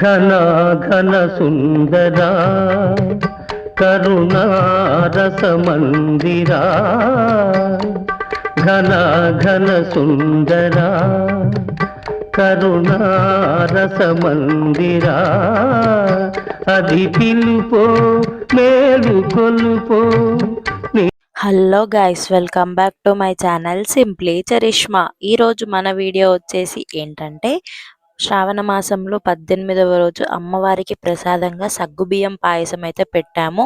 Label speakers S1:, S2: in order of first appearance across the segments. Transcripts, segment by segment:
S1: ఘన ఘన సుందరా కరుణారస మందిరా ఘన ఘన సుందరా కరుణారస మందిరా అది పిలుపో మేలు కొలుపో
S2: hello guys welcome back to my channel simply Charishma. ఈరోజు మన వీడియో వచ్చేసి ఏంటంటే శ్రావణ మాసంలో పద్దెనిమిదవ రోజు అమ్మవారికి ప్రసాదంగా సగ్గుబియ్యం పాయసం అయితే పెట్టాము.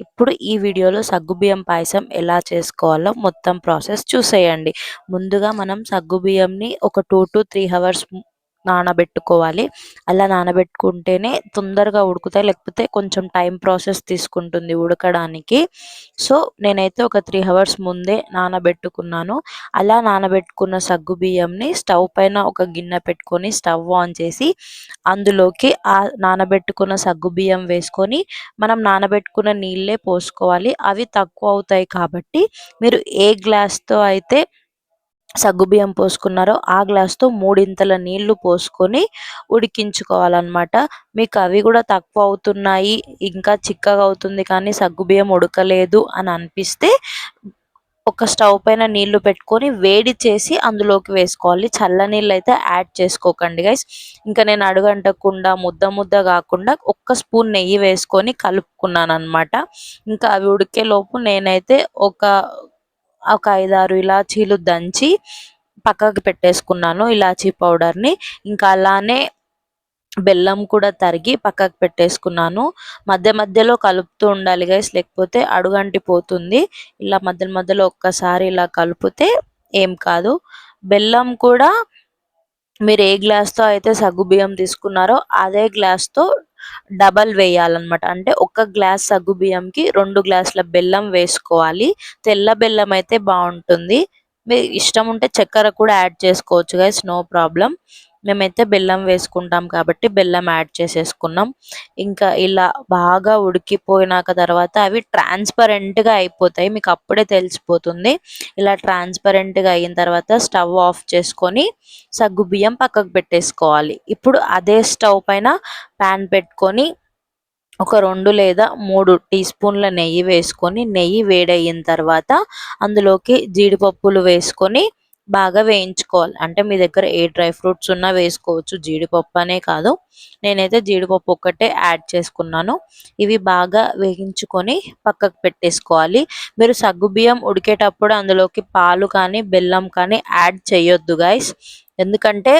S2: ఇప్పుడు ఈ వీడియోలో సగ్గుబియ్యం పాయసం ఎలా చేసుకోవాలో మొత్తం ప్రాసెస్ చూసేయండి. ముందుగా మనం సగ్గుబియ్యంని ఒక టూ టు త్రీ అవర్స్ నానబెట్టుకోవాలి. అలా నానబెట్టుకుంటేనే తొందరగా ఉడుకుతాయి. లేకపోతే కొంచెం టైం ప్రాసెస్ తీసుకుంటుంది ఉడకడానికి. సో నేనైతే ఒక త్రీ అవర్స్ ముందే నానబెట్టుకున్నాను. అలా నానబెట్టుకున్న సగ్గు బియ్యంని స్టవ్ పైన ఒక గిన్నె పెట్టుకొని స్టవ్ ఆన్ చేసి అందులోకి ఆ నానబెట్టుకున్న సగ్గు బియ్యం వేసుకొని మనం నానబెట్టుకున్న నీళ్ళే పోసుకోవాలి. అవి తక్కువ అవుతాయి కాబట్టి మీరు ఏ గ్లాస్తో అయితే సగ్గుబియ్యం పోసుకున్నారో ఆ గ్లాస్తో మూడింతల నీళ్ళు పోసుకొని ఉడికించుకోవాలన్నమాట. మీకు అవి కూడా తక్కువ అవుతున్నాయి ఇంకా చిక్కగా అవుతుంది కానీ సగ్గుబియ్యం ఉడకలేదు అని అనిపిస్తే ఒక స్టవ్ పైన నీళ్ళు పెట్టుకొని వేడి చేసి అందులోకి వేసుకోవాలి. చల్ల నీళ్ళు అయితే యాడ్ చేసుకోకండి గైస్. ఇంకా నేను అడుగంటకుండా ముద్ద ముద్ద కాకుండా ఒక్క స్పూన్ నెయ్యి వేసుకొని కలుపుకున్నాను అనమాట ఇంకా అవి ఉడికే లోపు నేనైతే ఒక ఒక ఐదారు ఇలాచీలు దంచి పక్కకు పెట్టేసుకున్నాను ఇలాచీ పౌడర్ని. ఇంకా అలానే బెల్లం కూడా తరిగి పక్కకు పెట్టేసుకున్నాను. మధ్య మధ్యలో కలుపుతూ ఉండాలి గైస్ లేకపోతే అడుగంటి పోతుంది. ఇలా మధ్య మధ్యలో ఒక్కసారి ఇలా కలిపితే ఏం కాదు. బెల్లం కూడా మీరు ఏ గ్లాస్తో అయితే సగ్గు బియ్యం తీసుకున్నారో అదే గ్లాస్తో డబల్ వేయాలన్నమాట. అంటే ఒక గ్లాస్ సగ్గు బియ్యంకి రెండు గ్లాసుల బెల్లం వేసుకోవాలి. తెల్ల బెల్లం అయితే బాగుంటుంది. మీ ఇష్టం ఉంటే చక్కెర కూడా యాడ్ చేసుకోవచ్చు గైస్ నో ప్రాబ్లం మేమైతే బెల్లం వేసుకుంటాం కాబట్టి బెల్లం యాడ్ చేసేసుకున్నాం. ఇంకా ఇలా బాగా ఉడికిపోయినాక తర్వాత అవి ట్రాన్స్పరెంట్గా అయిపోతాయి. మీకు అప్పుడే తెలిసిపోతుంది. ఇలా ట్రాన్స్పరెంట్గా అయిన తర్వాత స్టవ్ ఆఫ్ చేసుకొని సగ్గు బియ్యం పక్కకు పెట్టేసుకోవాలి. ఇప్పుడు అదే స్టవ్ పైన ప్యాన్ పెట్టుకొని ఒక రెండు లేదా మూడు టీ స్పూన్ల నెయ్యి వేసుకొని నెయ్యి వేడయిన తర్వాత అందులోకి జీడిపప్పులు వేసుకొని బాగా వేయించుకోవాలి. అంటే మీ దగ్గర ఏ డ్రై ఫ్రూట్స్ ఉన్నా వేసుకోవచ్చు. జీడిపప్పు అనే కాదు. నేనైతే జీడిపప్పు ఒక్కటే యాడ్ చేసుకున్నాను. ఇవి బాగా వేయించుకొని పక్కకు పెట్టేసుకోవాలి. మీరు సగ్గుబియ్యం ఉడికేటప్పుడు అందులోకి పాలు కానీ బెల్లం కానీ యాడ్ చేయొద్దు గాయస్ ఎందుకంటే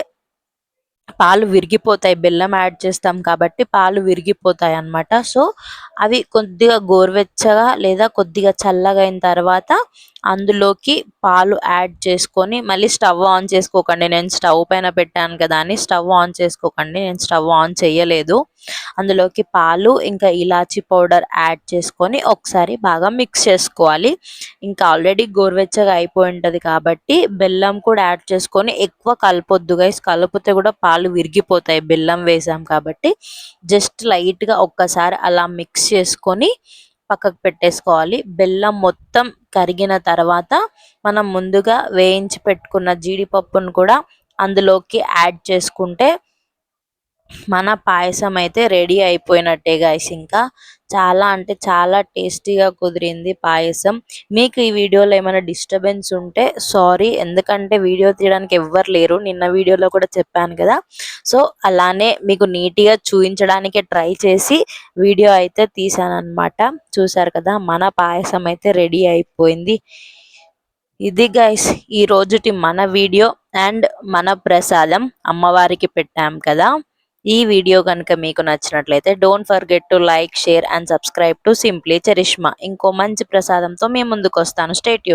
S2: పాలు విరిగిపోతాయి. బెల్లం యాడ్ చేస్తాం కాబట్టి పాలు విరిగిపోతాయి అన్నమాట. సో అవి కొద్దిగా గోరువెచ్చగా లేదా కొద్దిగా చల్లగా అయిన తర్వాత అందులోకి పాలు యాడ్ చేసుకొని మళ్ళీ స్టవ్ ఆన్ చేసుకోకండి. నేను స్టవ్ పైన పెట్టాను కదా అని స్టవ్ ఆన్ చేసుకోకండి. నేను స్టవ్ ఆన్ చేయలేదు. అందులోకి పాలు ఇంకా ఇలాచీ పౌడర్ యాడ్ చేసుకొని ఒకసారి బాగా మిక్స్ చేసుకోవాలి. ఇంకా ఆల్రెడీ గోరువెచ్చగా అయిపోయి ఉంటుంది కాబట్టి బెల్లం కూడా యాడ్ చేసుకొని ఎక్కువ కలపొద్దు గైస్ కలిపితే కూడా పాలు విరిగిపోతాయి. బెల్లం వేసాం కాబట్టి జస్ట్ లైట్గా ఒక్కసారి అలా మిక్స్ చేసుకొని పక్కకు పెట్టేసుకోవాలి. బెల్లం మొత్తం కరిగిన తర్వాత మనం ముందుగా వేయించి పెట్టుకున్న జీడిపప్పును కూడా అందులోకి యాడ్ చేసుకుంటే మన పాయసం అయితే రెడీ అయిపోయినట్టే గాయస్ ఇంకా చాలా అంటే చాలా టేస్టీగా కుదిరింది పాయసం. మీకు ఈ వీడియోలో ఏమైనా డిస్టర్బెన్స్ ఉంటే సారీ ఎందుకంటే వీడియో తీయడానికి ఎవ్వరు లేరు. నిన్న వీడియోలో కూడా చెప్పాను కదా. సో అలానే మీకు నీట్గా చూపించడానికి ట్రై చేసి వీడియో అయితే తీసానమాట చూసారు కదా మన పాయసం అయితే రెడీ అయిపోయింది. ఇది గైస్ ఈ రోజుటి మన వీడియో అండ్ మన ప్రసాదం. అమ్మవారికి పెట్టాం కదా. ఈ వీడియో కనుక మీకు నచ్చినట్లయితే don't forget to like share and subscribe to simply Charishma ఇంకో మంచి ప్రసాదంతో మేము ముందుకు వస్తాను స్టేట్యూన్